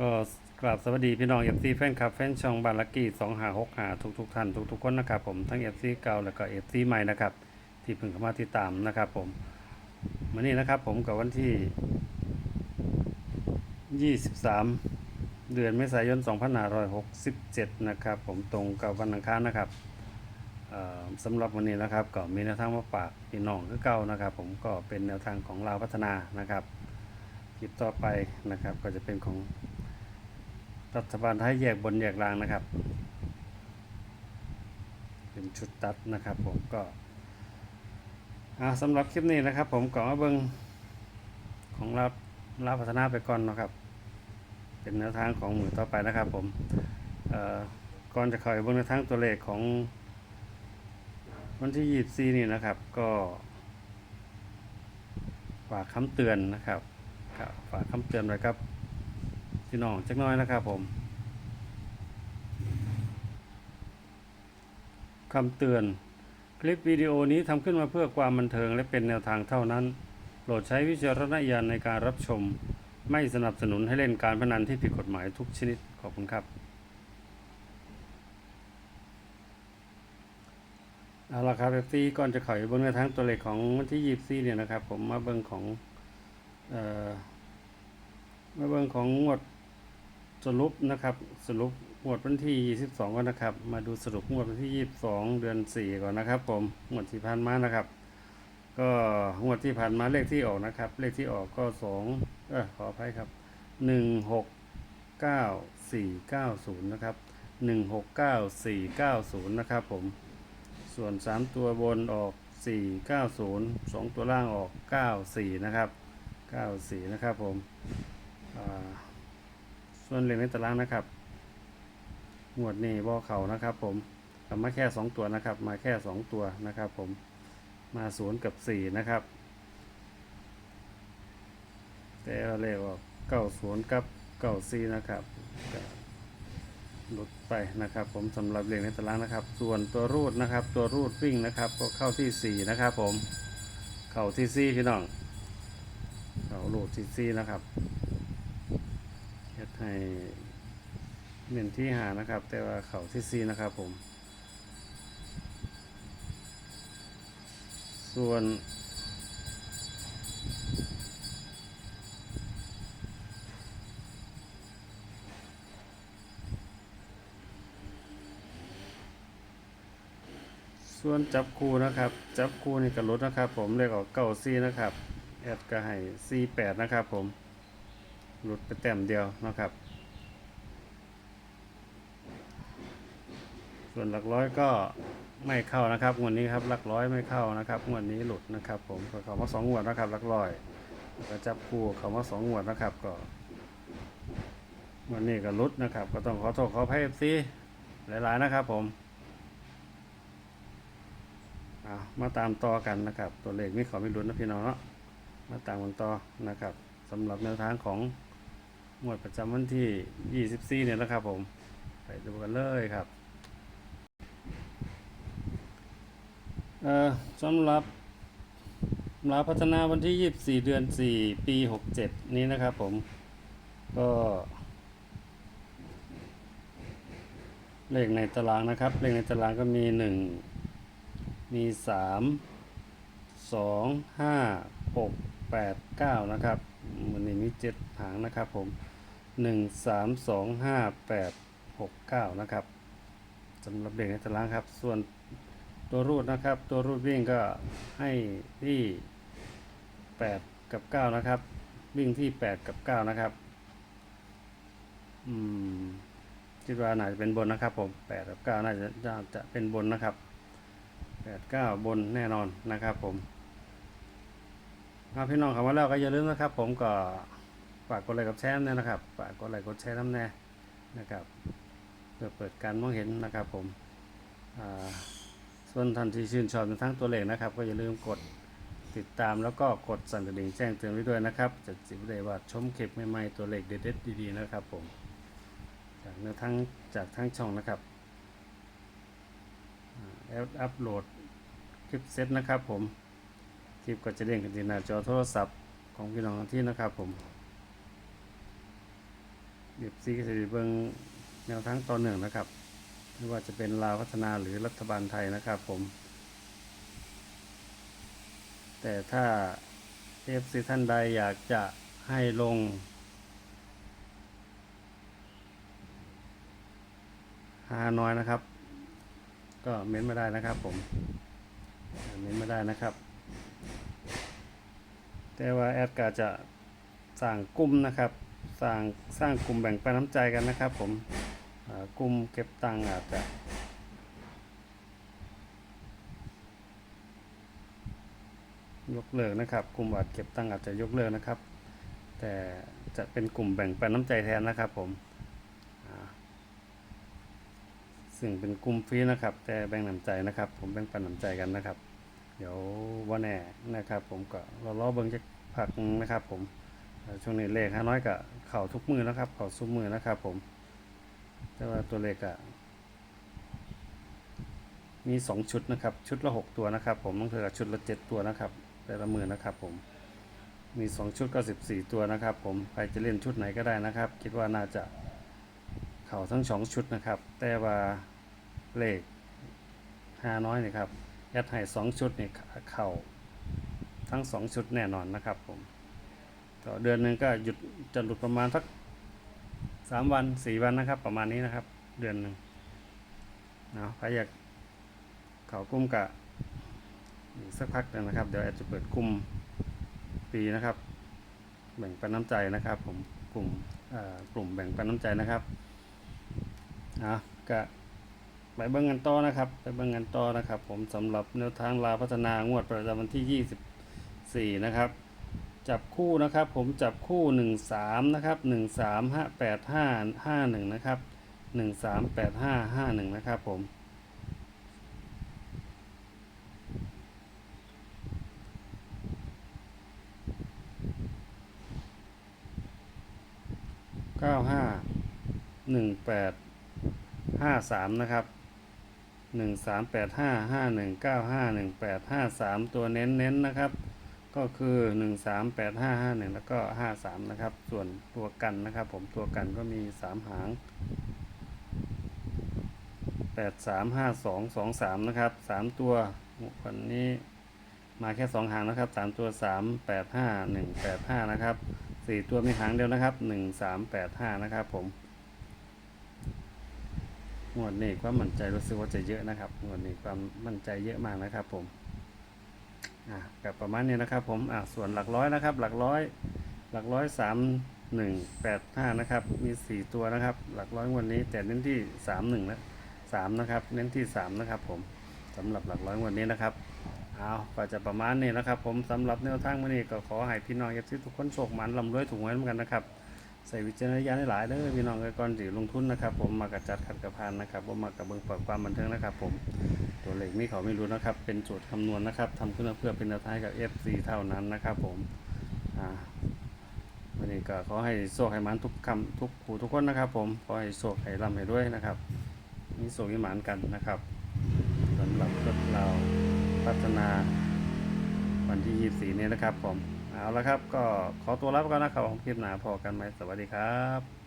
ก็กราบสวัสดีพี่น้องเอฟซีแฟนคลับแฟนช่องบาลักกี้สองหาหกหาทุกทุกท่านทุกทุกคนนะครับผมทั้งเอฟซีเก่าแล้วก็เอฟซีใหม่นะครับที่เพิ่งเข้ามาติดตามนะครับผมวันนี้นะครับผมกับวันที่ 23 เดือนเมษายน 2567 นะครับผมตรงกับวันอังคารนะครับสำหรับวันนี้นะครับก็มีแนวทางมาฝากพี่น้องคือเก่านะครับ ผมก็เป็นแนวทางของลาพัฒนานะครับคลิปต่อไปนะครับก็จะเป็นของ รัฐบาลไทยแยกบนแยกล่างนะครับ เป็นชุดตัดนะครับผมก็สำหรับคลิปนี้นะครับ ผมก็มาเบิงของรับรับพัฒนาไปก่อนนะครับ เป็นแนวทางของหมือต่อไปนะครับผมก่อนจะเข้าไปเบิงแนวทางตัวเลขของวันที่24นี่นะครับก็ฝากคำเตือนนะครับครับฝากคำเตือนไว้ครับ พี่น้องจักน้อยนะครับผมคำเตือน คลิปวิดีโอนี้ทำขึ้นมาเพื่อความบันเทิงและเป็นแนวทางเท่านั้น โปรดใช้วิจารณญาณในการรับชม ไม่สนับสนุนให้เล่นการพนันที่ผิดกฎหมายทุกชนิดขอบคุณครับ เอาละครับเอฟซีก่อนจะขอยบิ้งในวทางตัวเลขของวันที่ยี่สี่เนี่ยนะครับ ผมมาเบิ้งของ เอ่อมาเบิ่งของงวด สรุปนะครับสรุปงวดวันที่ 22ก่อนนะครับ มาดูสรุปงวดวันที่ 22 เดือน 4 ก่อนนะครับ ผมงวดที่ผ่านมานะครับ ก็งวดที่ผ่านมาเลขที่ออกนะครับ เลขที่ออกก็ 2 เออขออภัยครับ 169490 นะครับ 169490 นะครับผมส่วน 3 ตัวบนออก 490 2 ตัวล่างออก 94 นะครับ 94 นะครับผมอ่า ส่วนเหรียญในตารางนะครับหมวดนี้บ่อเข่านะครับ ผมกลับมาแค่สองตัวนะครับ มาแค่สองตัวนะครับ ผมมาศูนย์กับสี่นะครับ แต่ว่าเลขออกเก้าศูนย์กับเก้าสี่นะครับลดไปนะครับ ผมสำหรับเหรียญในตารางนะครับ ส่วนตัวรูดนะครับ ตัวรูดวิ่งนะครับ ก็เข้าที่สี่นะครับ ผมเข้าที่สี่พี่น้องเข้ารูดที่สี่นะครับ เฮ็ดให้เน้นที่หานะครับ แต่ว่าเขาที่ซีนะครับผม ส่วนส่วนจับคู่นะครับ จับคู่นี่กับรถนะครับ ผมเลขออกเก้าซีนะครับ แอดก็ให้ซีแปดนะครับผม หลุดไปแต้มเดียวนะครับ ส่วนหลักร้อยก็ไม่เข้านะครับงวดนี้ครับหลักร้อยไม่เข้านะครับงวดนี้หลุดนะครับ ผมก็เขามาสองงวดนะครับหลักร้อยก็จับคู่เขามาสองงวดนะครับก็งวันนี้ก็หลุดนะครับ ก็ต้องขอโทษขออภัยซีหลายๆนะครับ ผมเอามาตามต่อกันนะครับ ตัวเลขนี้ขาไม่หลุดนะพี่น้องเนาะมาตามกันต่อนะครับสำหรับแนวทางของ หมวดประจำวันที่ 24 เนี่ยนะครับผม ไปดูกันเลยครับเอ่อสำหรับลาพัฒนาวันที่ 24 เดือน 4 ปี 67 นี้นะครับผม ก็เลขในตารางนะครับ เลขในตารางก็มี 1 มี 3 2 5 6 8 9 นะครับวันนี้มีเจ็ดหางนะครับผม หนึ่งสามสองห้าแปดหกเก้านะครับสำหรับเด็กในตารางครับ ส่วนตัวรูดนะครับ ตัวรูดวิ่งก็ให้ที่แปดกับเก้านะครับ วิ่งที่แปดกับเก้านะครับ อืมคิดว่าน่าจะเป็นบนนะครับผมแปดกับเก้าน่าจะจะจะเป็นบนนะครับแปดเก้าบนแน่นอนนะครับผมครับพี่น้องคำว่าแล้วก็อย่าลืมนะครับผมก็ ฝากกดไลค์กดแชร์นี่นะครับฝากกดไลค์กดแชร์น้ำแน่นะครับเพื่อเปิดการมองเห็นนะครับผมส่วนท่านที่ชื่นชอบในทั้งตัวเลขนะครับ ก็อย่าลืมกดติดตามแล้วก็กดสั่นกระดิ่งแจ้งเตือนไว้ด้วยนะครับจะจิบได้ว่าชมคลิปใหม่ๆตัวเลขเด็ดๆดีๆนะครับผมจากในทั้งจากทั้งช่องนะครับแอปอัปโหลดคลิปเซตนะครับผมคลิปก็จะเด้งขึ้นที่หน้าจอโทรศัพท์ของพี่น้องที่นะครับผม เดียบซีก็จะได้เบิงแนวทางต่อเนื่งนะครับ ไม่ว่าจะเป็นลาวพัฒนาหรือรัฐบาลไทยนะครับผม แต่ถ้า FC ท่านใดอยากจะให้ลงฮานอยนะครับ ก็เม้นต์มาได้นะครับผม เม้นต์มาได้นะครับ แต่ว่าแอดก็จะสั่งกลุ่มนะครับ สั่งสร้างกลุ่มแบ่งปันน้ำใจกันนะครับ ผมกลุ่มเก็บตังค์อาจจะยกเลิกนะครับ กลุ่มบัตรเก็บตังค์อาจจะยกเลิกนะครับ แต่จะเป็นกลุ่มแบ่งปันน้ำใจแทนนะครับ ผมซึ่งเป็นกลุ่มฟรีนะครับ แต่แบ่งน้ำใจนะครับ ผมแบ่งปันน้ำใจกันนะครับ เดี๋ยวว่าแน่นะครับ ผมก็รอรอเบิ่งจะพักนะครับ ผม ช่วงนี้เลขห้าน้อยกับเข่าทุกมือนะครับ เข่าซุกมือนะครับผม แต่ว่าตัวเลขอะมีสองชุดนะครับ ชุดละหกตัวนะครับ ผมต้องเถือชุดละเจ็ดตัวนะครับ แต่ละมือนะครับผม มีสองชุดก็สิบสี่ตัวนะครับ ผมใครจะเล่นชุดไหนก็ได้นะครับ คิดว่าน่าจะเข่าทั้งสองชุดนะครับ แต่ว่าเลขห้าน้อยนี่ครับยัดให้สองชุดนี่เข่าทั้งสองชุดแน่นอนนะครับผม ก็เดือนหนึ่งก็หยุดจะหลุดประมาณสักสามวันสี่วันนะครับ ประมาณนี้นะครับ เดือนหนึ่งเนาะใครอยากเขากุ้มกะอีกสักพักหนึงนะครับ เดี๋ยวแอดจะเปิดกลุ่มปีนะครับ แบ่งปันน้ำใจนะครับ ผมกลุ่มกลุ่มแบ่งปันน้ำใจนะครับอะก็ไปเบิ่งกันต่อนะครับไปเบิ่งกันต่อนะครับ ผมสำหรับแนวทางลาพัฒนางวดประจำวันที่ 24 นะครับ จับคู่นะครับผมจับคู่ 13นะครับ13 5 8 5 51นะครับ13 8 5 51นะครับผม95 18ห้าหนึ่งแปดห้าสามนะครับหนึ่งสามแปดห้าห้าหนึ่งเก้าห้าหนึ่งแปดห้าสามตัวเน้นเน้นนะครับ ก็คือหนึ่งสามแปดห้าห้าหนึ่งแล้วก็ห้าสามนะครับ ส่วนตัวกันนะครับ ผมตัวกันก็มีสามหางแปดสามห้าสองสองสามนะครับสามตัววันนี้มาแค่สองหางนะครับสามตัวสามแปดห้าหนึ่งแปดห้านะครับสี่ตัวมีหางเดียวนะครับหนึ่งสามแปดห้านะครับ ผมงวดนี้ความมั่นใจรู้สึกว่าจะเยอะนะครับงวดนี้ความมั่นใจเยอะมากนะครับผม อะกับประมาณนี้นะครับผมอะส่วนหลักร้อยนะครับ หลักร้อยหลักร้อยสามหนึ่งแปดห้านะครับ มีสี่ตัวนะครับ หลักร้อยวันนี้ แต่เน้นที่สามหนึ่งนะสามนะครับ เน้นที่สามนะครับ ผมสำหรับหลักร้อยวันนี้นะครับเอาก็จะประมาณนี้นะครับ ผมสำหรับแนวทางวันนี้ก็ขอให้พี่น้องเอฟซีทุกคนโชคมันลำรวยถูกหวยเหมือนกันนะครับ ใส่วิจารณญาณให้หลายเด้อพี่น้องเอ้ยก่อนสิลงทุนนะครับ ผมมากระจัดขัดกระพานนะครับผมมากระเบิงเปิดความบันเทิงนะครับ ผมตัวเลขนี่เขาไม่รู้นะครับ เป็นโจทย์คำนวณนะครับทำขึ้นเพื่อเป็นแนวทางกับ FC เท่านั้นนะครับผมอ่าวันนี้ก็ขอให้โชคให้มันทุกคำทุกผู้ทุกคนนะครับ ผมขอให้โชคให้ร่ำให้ด้วยนะครับมีโชคมีหมานกันนะครับสำหรับรถเราพัฒนาวันที่ 24 นี้นะครับผม เอาละครับ ก็ขอตัวลาไปก่อนนะครับผมคลิปหนาพอกันไหมสวัสดีครับ